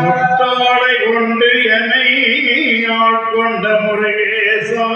முத்தாடை கொண்டு என்னை ஆட்கொண்ட முருகேசா.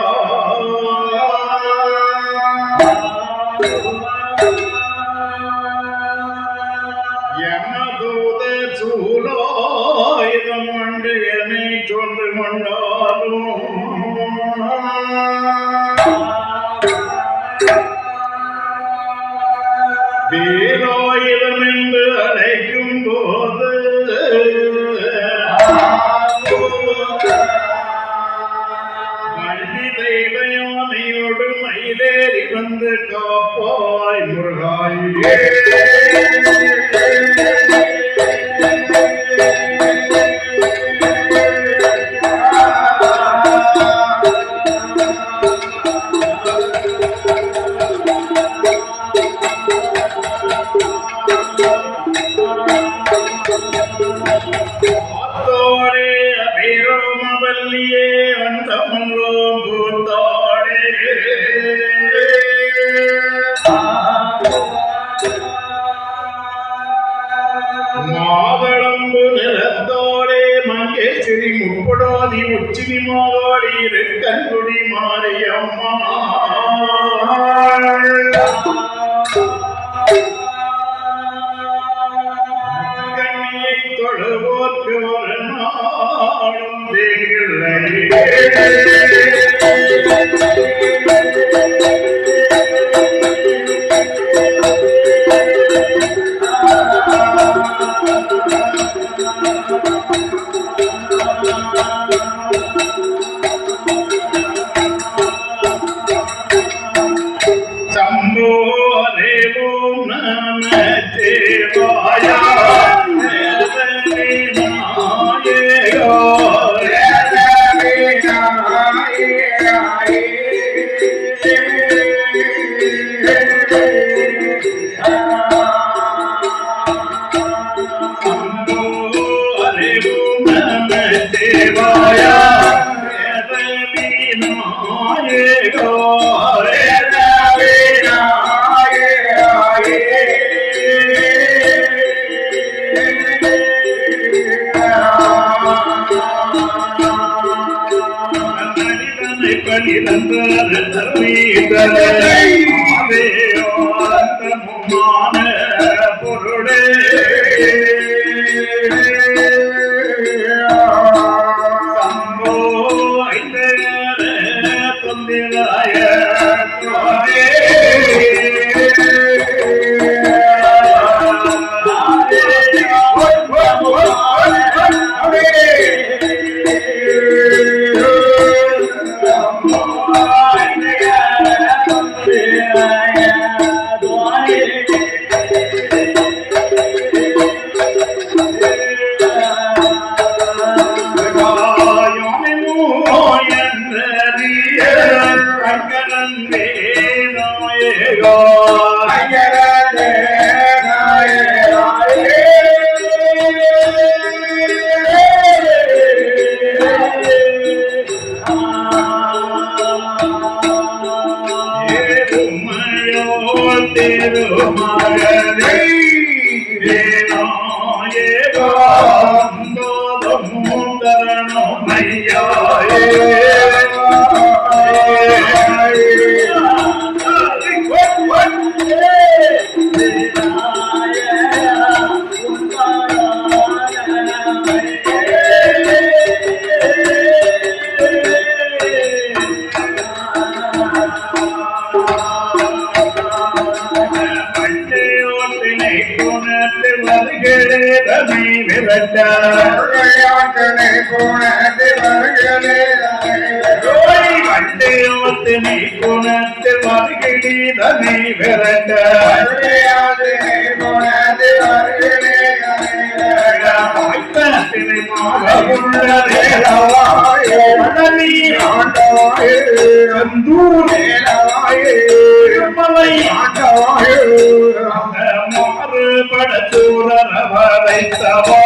மாறுபட சூழல வரைத்தவா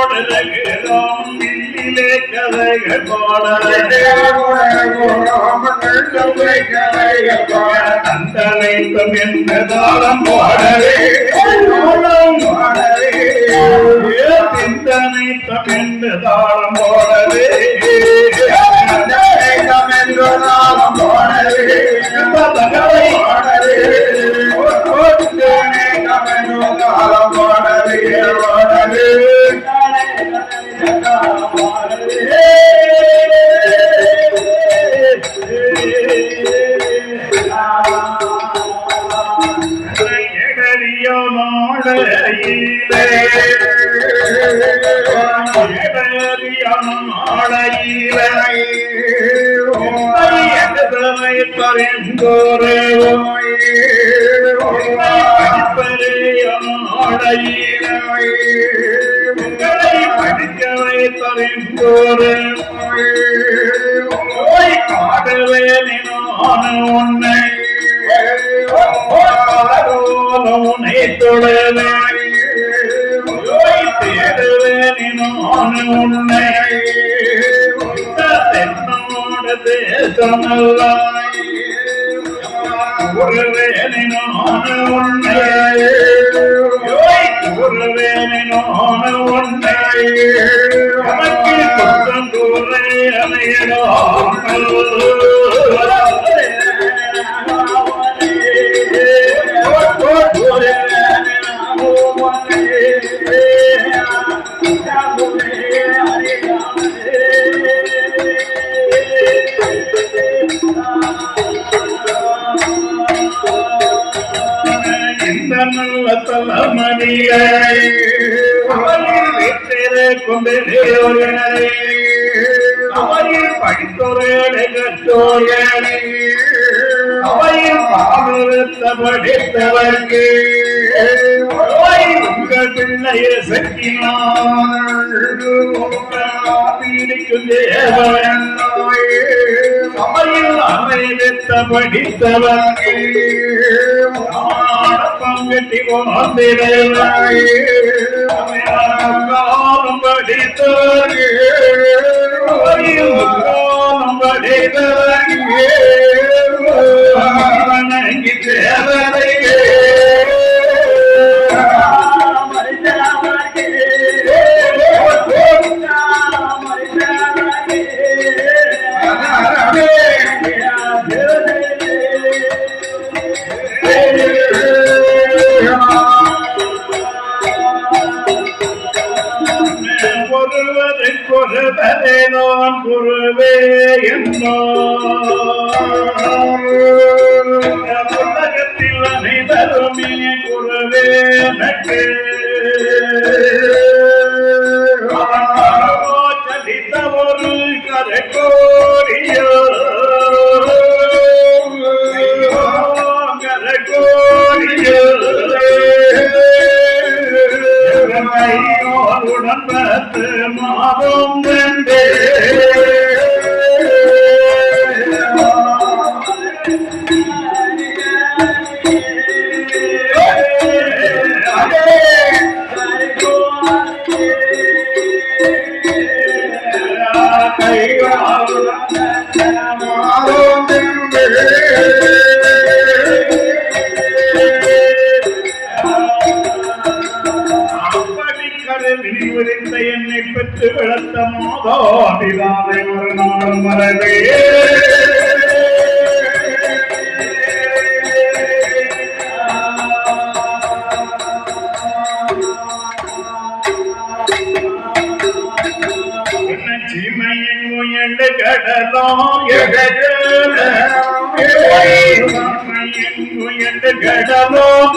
இஷ்டமுடலுகிறோம் இல்லிலே கதைகள் பாடலே தந்தனைத்தம் என்ற தாளம் பாடலே சிந்தனைத்தம் என்ற தாளம் பாடலே உன்னை உன்னை தொடவே தென்னோட தேசமெல்லாம் ஒருவேளை நான் உன்னை ஒருவேளை நான் உன்னை எனக்கு குற்றம் கூறே அவையில் படித்தோரே கற்றோரே அவையில் பாவிருத்த படித்தவர்க்கு உங்கள் பிள்ளையை சக்கினார். தேவன் அவையில் அமைத்த படித்தவர்க்கு பங்கட்டி வாழ்ந்திடாய் காலம் படித்தவர்க்கு காலம் படித்தவர்க்கு வணங்கி நான் குருவே என்னோ அனைவருமே குருவே ஒரு கரகோடியோ உடம்பத்து மாதம் வெண்டே விட்டு பெற்று விளத்த மாதாபிதாவை ஒரு நாளும் வரவே சீமையெங்கும் கடலாம் எடலாம் கடலாம்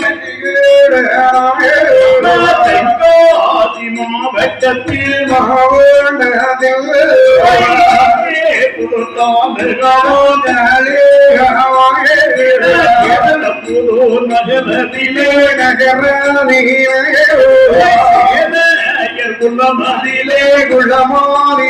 தென்காசி மாவட்டத்தில் புதூர் நகரத்திலே குலமதிலே குலமாதி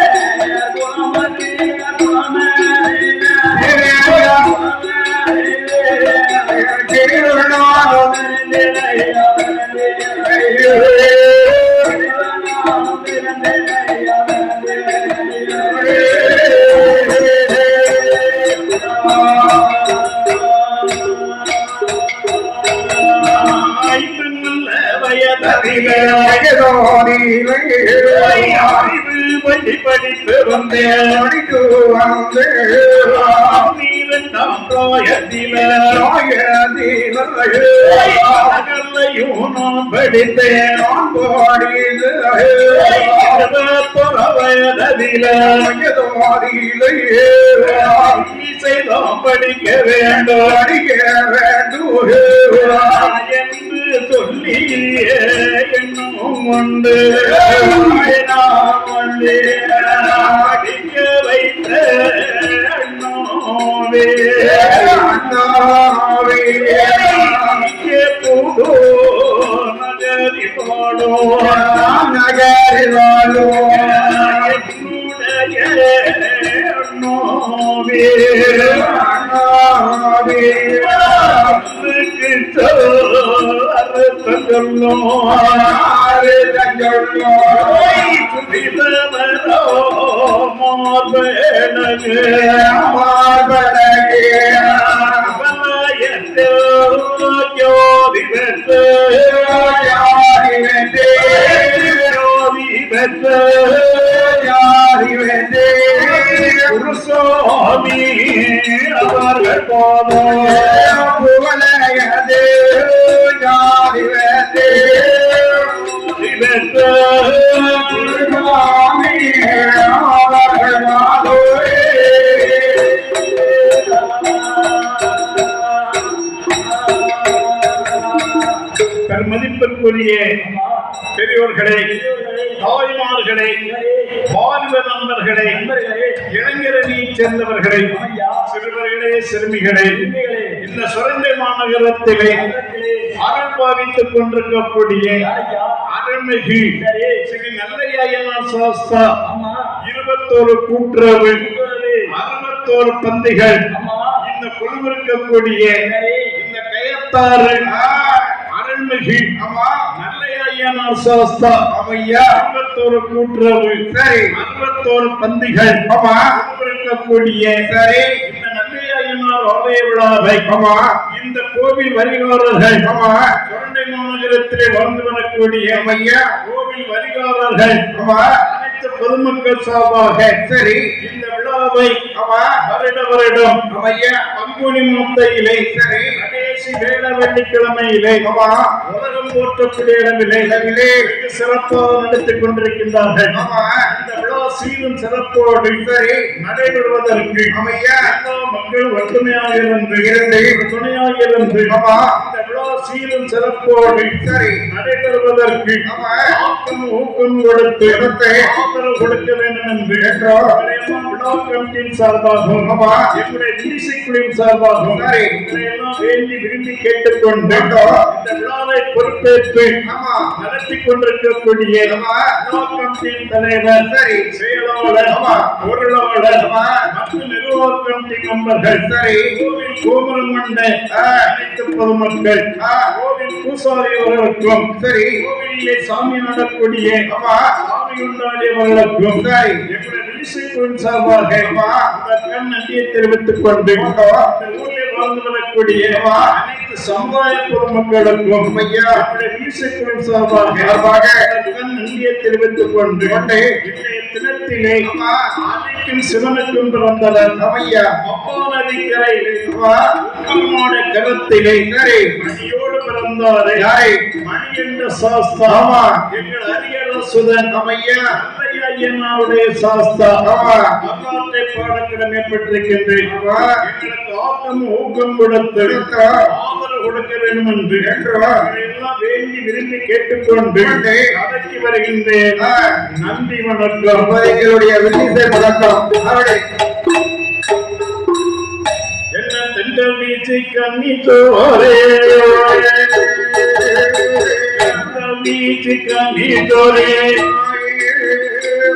நான் படித்தேன் இருபத்தொரு வயததில படிக்க வேண்டும் என்று சொல்லி என்னும் உண்டு கொண்டு சுவாமி அவர்கள் போதும் பெருமதிப்பிற்குரிய பெரியோர்களே தாய்மார்களே வாலிப நண்பர்களே இளைஞரணி சேர்ந்தவர்களே சிறுவர்களே சிறுமிகளே. இந்த சுரண்டை மாநகரத்திலே அருள் பாவித்துக் கொண்டிருக்கக்கூடிய அருள்மிகு ஸ்ரீ நல்லையனார் சாஸ்தா. இருபத்தோரு கூட்டுறவு அறுபத்தோரு பந்திகள். இந்த குழுவிருக்கக்கூடிய இந்த கயத்தாறு. அருள்மிகு நல்லையனார் சாஸ்தா. அறுபத்தோரு கூட்டுறவு அறுபத்தோரு பந்திகள். இருக்கக்கூடிய இந்த நல்லையனார் ஆலய விழாவை இந்த கோவில் வரிகாரர்கள் சுரண்டை மாநகரத்திலே வாழ்ந்து வரக்கூடிய கோவில் வரிகாரர்கள் அனைத்து பொதுமக்கள் சார்பாக சரி இந்த விழாவை ஆமா வருட வருடம் ஐயா பங்குனி முத்தையிலே சரி கடைசி வேள வெள்ளிக்கிழமையிலே ஆமா உலகம் போற்றக்கூடிய இடமில்லை. வெகு சிறப்பாக நடத்திக் கொண்டிருக்கின்றார்கள் இந்த விழா சீரும் சிறப்போடு சரி நடைபெறுவதற்கு எல்லா மக்கள் ஒற்றுமையாக இருந்து இருந்து. துணையாக இருந்து ஆமா இந்த விழா சீரும் சிறப்போடு சரி நடைபெறுவதற்கு ஆக்கம் ஊக்கம் கொடுத்து கொடுத்து. ஆதரவு கொடுக்க வேண்டும் என்று என்றோ. இவரையெல்லாம் விழா கமிட்டியின் சார்பாகவும். எங்களுடைய டிசி குழுவின் சார்பாகவும் வேண்டி விரும்பி கேட்டுக்கொண்டு. இந்த விழாவை பொறுப்பேற்று நடத்தி கொண்டிருக்கக்கூடிய கமிட்டியின் தலைவர் சரி. செயலாளர். பொருளாளர். மற்றும் நிர்வாக கமிட்டி மெம்பர்கள் சரி. கோவில் கோபுரம் கொண்ட ஆ. அனைத்து பொதுமக்கள் ஆ. கோவில் பூசாரி அவர்களுக்கும் சரி கோவிலிலே சாமி நடக்கூடிய கொண்டாடியவர்களுக்கும் சரி. எங்களுடைய விழிசைக்குழுவின் சார்பாக ஆமா. இந்த கண் நன்றியை தெரிவித்துக் கொண்டு ஆமா. இந்த ஊரில் வாழ்ந்து வரக்கூடிய ஆமா. அனைத்து சமுதாய பொதுமக்களுக்கும் ஐயா. சார்பாக நன்றியை தெரிவித்துக் கொண்டு. இன்றைய தினத்திலே ஆமா. ஆதிக்கும் சிவனுக்கும் பிறந்தவர் நதிக்கரையிலே ஆமா உக்கரமான கரத்திலே. மணியோடு பிறந்தாரே யாரை மணி என்ற சாஸ்தா. எங்கள் அரியரசுதன் ஆமையா ஐயனாருடைய சாஸ்தா ஆமா. வரலாற்றை பாடக்கிழமை ஊக்கம் கொடுத்து கொடுத்து. ஆதரவு கொடுக்க வேண்டும் என்று என்று. எல்லாம் வேண்டி விரும்பி கேட்டுக்கொண்டு கொண்டு. நடத்தி வருகின்றேன். நன்றி வணக்கம் அவருடைய என்ன தென்றல் வீச்சு கண்ணி சோரே கண்ணி சிக்கனி தோரே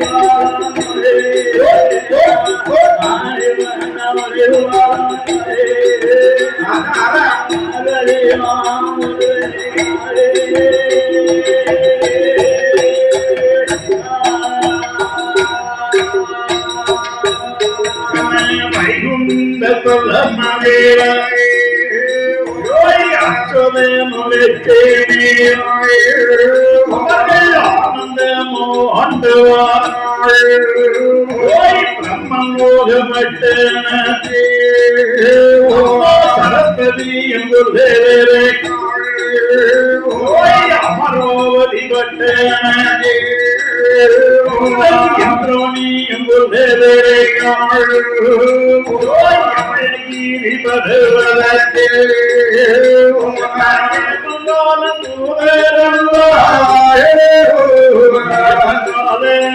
Come on, அச்சோதே முளைத்தேனே ஆனந்தமோ சரஸ்வதி என்று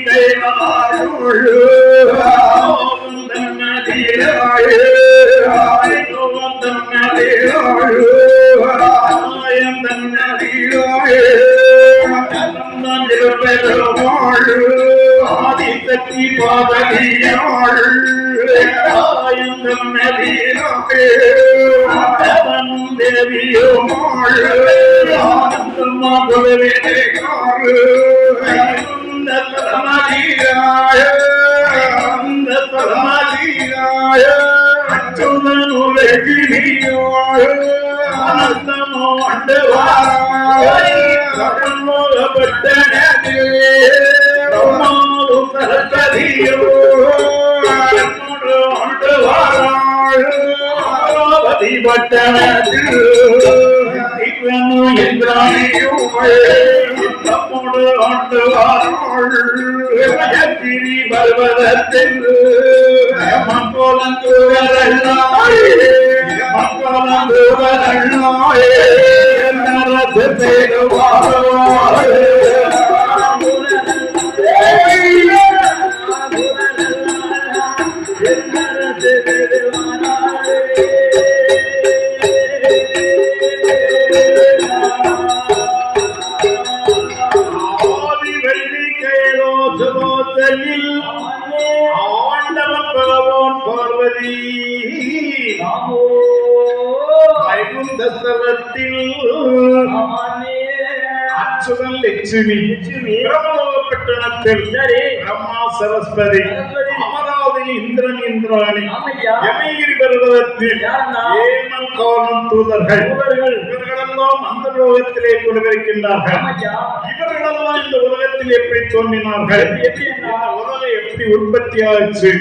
தேவியோ கைலாடும் ஆதிசக்தி பாதகியாள் ஆயந்தம் நதியும் தேவியும் ஆனந்தம்மா குலவே ஆனந்த பரமதீராய ஆனந்த பரமதீராய அச்சுதனுலகினியோய ஆனந்தமோ அண்டவாராய கடமோகப்பட்டனே பிரம்மாவும் சரஸ்வதியோ என்னோடு அண்டவாராய. அமராவதி இவனு என்றானியும் நம்மோடு ஆண்டு வாரி பர்வதத்தில் மக்கோலந்தூரல்லாய் மக்கோலந்தூரல்லாய் என்னரசு ஆதி பிரம்மலோகப்பட்டணத்தில் பிரம்மா சரஸ்வதி. அமராவதி இந்திரன் இந்திராணி. யமகிரி பர்வதத்தில் ஏமன் காலம் தூதர்கள். இவர்களெல்லாம் அந்த லோகத்திலே கொண்டிருக்கின்றார்கள் இவர்களெல்லாம் இந்த உலகத்தில் எப்படி தோன்றினார்கள்? உலகம் எப்படி உற்பத்தி ஆச்சு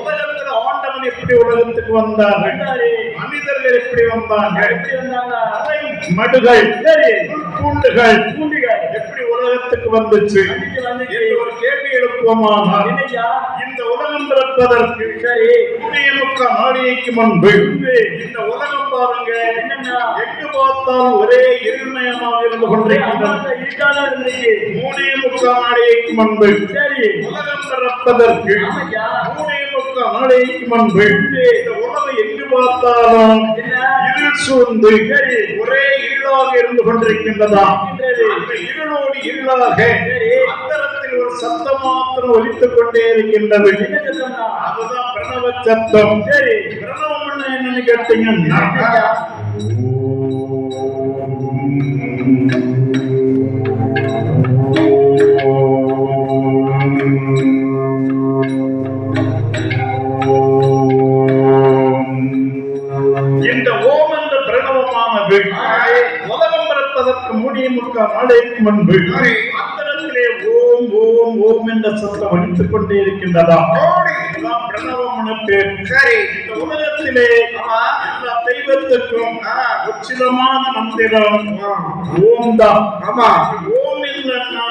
உலகத்தில் ஆண்டவன் எப்படி உலகத்துக்கு வந்தார்கள் மனிதர்கள் எப்படி மடுகள் பூண்டுகள் எப்படி உலகத்துக்கு வந்துச்சு. ஒரு கேள்வி எழுப்புவோமானால் இந்த உலகம் பிறப்பதற்கு முக்கால் நாடிகைக்கு முன்பு இந்த உலகம் பாருங்க. எங்கு பார்த்தாலும் ஒரே இருமயமாக இருந்து கொண்டிருக்கின்றது மூணே முக்கால் நாடிகைக்கு முன்பு உலகம் பிறப்பதற்கு மூணே முக்கால் நாடிகைக்கு முன்பு இந்த உலகம் எங்கு பார்த்தாலும் இருள் சூழ்ந்து ஒரே இருளாக இருந்து கொண்டிருக்கின்றதா? இருளோடு இருளாக அந்தரத்தில் ஒரு சத்தம் மாத்திரம் ஒலித்துக் கொண்டே இருக்கின்றது அதுதான் பிரணவ சத்தம். பிரணவம் என்னன்னு கேட்டீங்கன்னா இந்த ஓம் என்ற பிரணவமானது பிறப்பதற்கு மூடிய முக்கால் நாளைக்கு முன்பு அந்தரத்திலே ஓம் ஓம் ஓம் என்ற சத்தம் அடித்துக் கொண்டே இருக்கின்றதா சரி. உலகத்திலே தெய்வத்துக்கும் உச்சிதமான மந்திரம் ஓம் தான் ஆமா. ஓம் இல்லைன்னா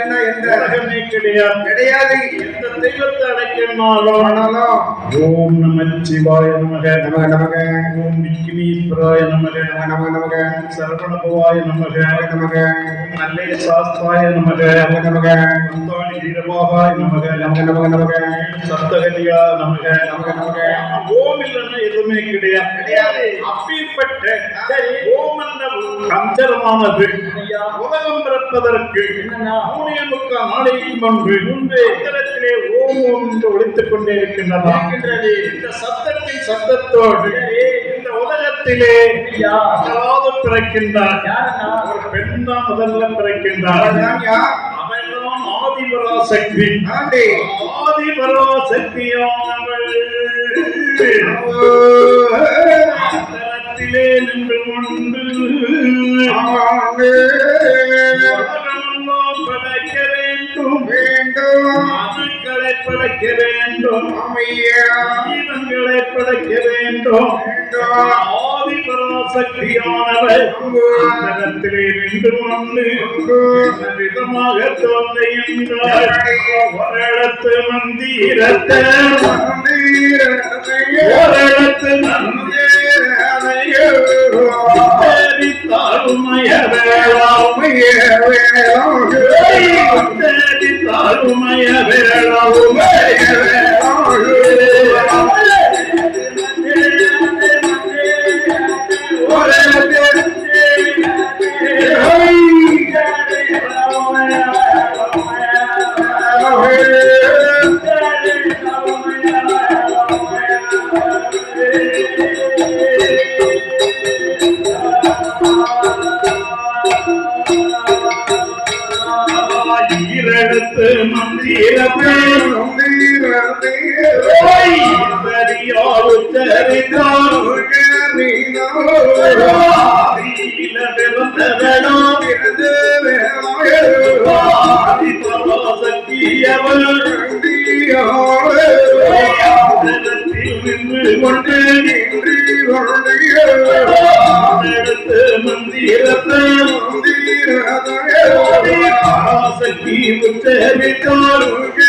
இல்லன்னா எந்த உலகமே கிடையாது. கிடையாது எந்த தெய்வத்தை அடைக்கணும்னாலும் ஆனாலும் ஓம் நம சிவாய நமக. நமக நமக. ஓம் விக்னீஸ்வராய நமக. நமக. நமக சரவணபவாய நமக. நமக. ஓம் நல்லே சாஸ்தாய நமக. நமக நமக. அந்தாளி வீரபாகாய நமக. நமக. நமக நமக சப்தகலியா நமக. நமக நமக. ஓம் இல்லைன்னா எதுவுமே கிடையாது. கிடையாது. அப்பேற்பட்ட ஓம் என்ற கஞ்சரமானது உலகம் பிறப்பதற்கு முக்கால் நாளைக்கு முன்பு முன்பு உத்தரத்திலே ஓம் ஓம் என்று ஒழித்துக் கொண்டே இருக்கின்றதா? இந்த சத்தத்தின் சத்தத்தோடு இந்த உலகத்திலே யாராவது பிறக்கின்றார். ஒரு பெண் தான் முதல்ல பிறக்கின்றார். அவன்தான் ஆதிபராசக்தி. ஆண்டி. ஆதிபராசக்தியானவள். அந்தரத்திலே நின்று கொண்டு படைக்க வேண்டும். வேண்டும் மனுக்களை படைக்க வேண்டும். அமையா. ஜீவன்களை படைக்க வேண்டும். ஆதிபராசக்தியானவள் அந்தரத்திலே நின்று கொண்டு இந்த விதமாக இடத்து மந்திரத்தை ஓரிடத்து நந்திரித்தாருமய வேளாமை தேடித்தாருமய மந்திரத்தை சரியாரு சரித்தார் ஆதியில பிறந்த வேளாம் ஆதிபராசக்தியவள் ஆதரத்தில் நின்று கொண்டு எடுத்து மந்திரத்தை பராசக்தி உச்சரித்தார் எடுத்து மந்திரத்தை ஆவால சொல்லுவாராம் ஐந்தெழுத்து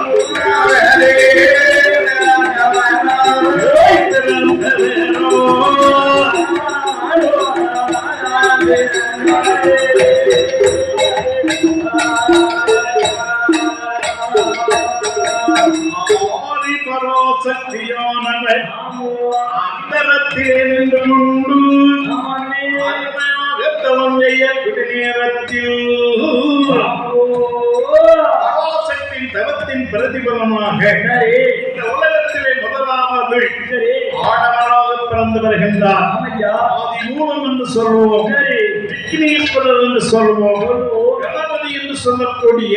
அருமையாக தவம் செய்யக்கூடிய நேரத்தில் தவத்தின் பிரதிபலமாக இந்த உலகத்திலே முதலாவது ஆடவராக பிறந்து வருகின்றார். மூலம் என்று சொல்வோம். விக்னேஸ்வரர் என்று சொல்வோம். கணபதி என்று சொல்லக்கூடிய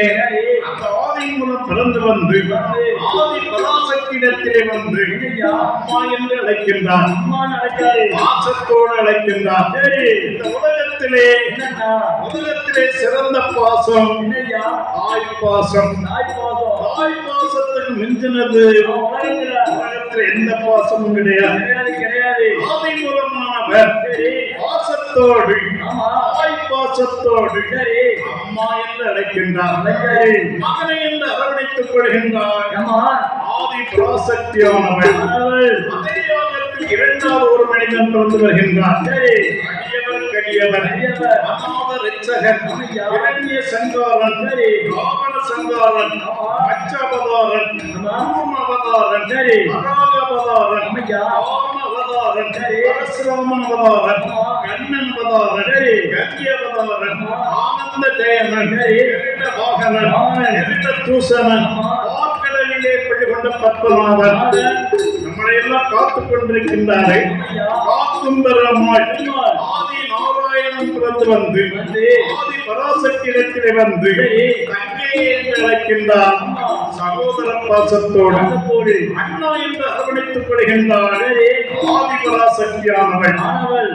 அந்த ஆதி மூலம் பிறந்து வந்து ஆதி பராசக்தியிடத்திலே வந்து அம்மா என்று அழைக்கின்றார். பாசத்தோடு அழைக்கின்றார். இந்த உலகத்திலே உலகத்திலே சிறந்த பாசம். தாய் பாசம். தாய் பாசத்துக்கு மிஞ்சினது. உலகத்தில் எந்த பாசமும் கிடையாது. ஆதி மூலமானவர் பாசத்தோடு. தாய் பாசத்தோடு அம்மா என்று அழைக்கின்றார். மகனை என்று அரவணைத்துக் கொள்கின்றார். ஆதி பராசக்தியானவர் இரண்டாவது ஒரு மனிதன் பிறந்து வருகின்றார் அடியவர் அநாத ரிச்சகன். இரண்ய சங்காரன். ராவண சங்காரன். மச்சபதாரன் கூர்ம அவதாரன் வராக அவதாரன் ராம அவதாரன் பரசுராமன் அவதாரன் கண்ணன் அவதாரன் கங்கி அவதாரன் ஆனந்த ஜெயனன் வாகனன் தூசணன் வார்க்கடலிலே நம்மளை எல்லாம் காத்துக் கொண்டிருக்கின்றாரே. காக்கும் ஆதி நாராயணன் பிறந்து வந்து ஆதி பராசக்தி இடத்திலே வந்து தங்கை என்று அழைக்கின்றார். சகோதர பாசத்தோடு அண்ணா என்று அரவணைத்துக் கொள்கின்றார். ஆதி பராசக்தியானவள்.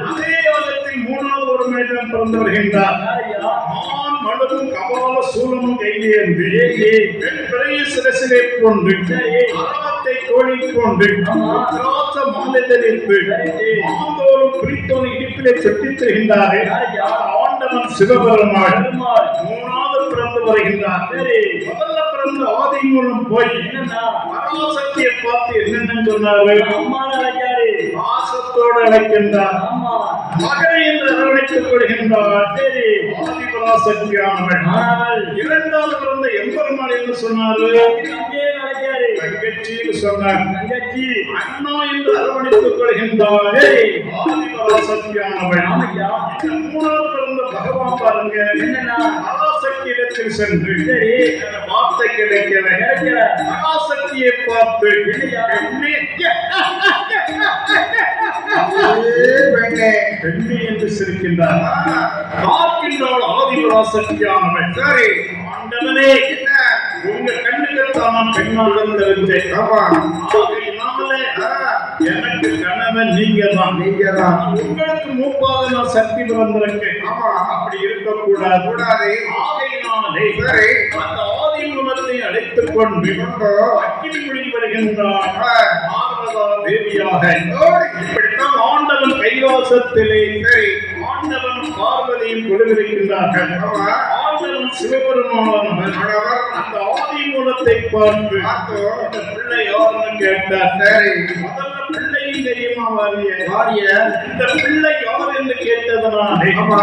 அதே யோகத்தில் மூணாவது ஒரு மனிதன் பிறந்து வருகின்றார். மடுவும் கபால சூலமும் கையிலேந்து பிறைய சிரசிலே கொண்டு அரவத்தை கோழி கொண்டு திராட்ச மாலை தெரிந்து மாந்தோறும் பிரித்தோடு இடுப்பிலே சுற்றித் திரிகின்றாரே. ஆண்டவன் சிவபெருமாள். மூணாவது பிறந்து வருகின்றார். முதல்ல பிறந்த ஆதி மூலம் போய் பராசக்தியை பார்த்து என்னென்னு சொன்னாரு? பாசத்தோடு அழைக்கின்றார். மகனை என்று அரவணைத்துக் கொள்கின்றார். ஆதி பராசக்தியானவள் இரண்டாவது பிறந்த எம்பெருமாள் என்று சொன்னாரு. தங்கச்சின்னு சொன்னார் அண்ணா என்று அரவணைத்துக் கொள்கின்றார் ஆதி பராசக்தியானவள் இந்த மூணாவது பிறந்த பகவான் பாருங்க. பராசக்தி இடத்தில் சென்று அந்த வார்த்தை கிடைக்கல பராசக்தியை பார்த்து பெண்ணே, பெண்ணே. என்று சிரிக்கின்றார். பார்க்கின்றாள் ஆதி பராசக்தியானவள் சரி. ஆண்டவனே என்ன? உங்க கண்ணுக்குத்தான் நான் பெண்ணாக தெரிஞ்சேன் ஆமா. ஆகையினாலே எனக்கு கணவன் நீங்க தான் நீங்கதான். உங்களுக்கு மூப்பாக நான் சக்தி பிறந்திருக்கேன் ஆமா. அப்படி இருக்கக்கூடாது. கூடாது ஆகையினாலே சரி. அந்த ஆதி குணத்தை அழைத்துக் கொண்டு அக்கினி முடிந்து வருகின்றார். ஆ, பார்வதா தேவியாக. இப்படித்தான் ஆண்டவன் கைலாசத்திலே சரி. ஆண்டவனும் பார்வதியும் கொலுவிருக்கின்றார்கள் ஆமா. சிவபெருமானவன் ஆடவர் அந்த ஆதி மூலத்தை பார்த்து இந்த பிள்ளை யாருன்னு கேட்டார் சரி. முதல்ல பிள்ளையும் தெரியுமா வாரிய? வாரிய. இந்த பிள்ளை யார் என்று கேட்டதனாலே ஆமா.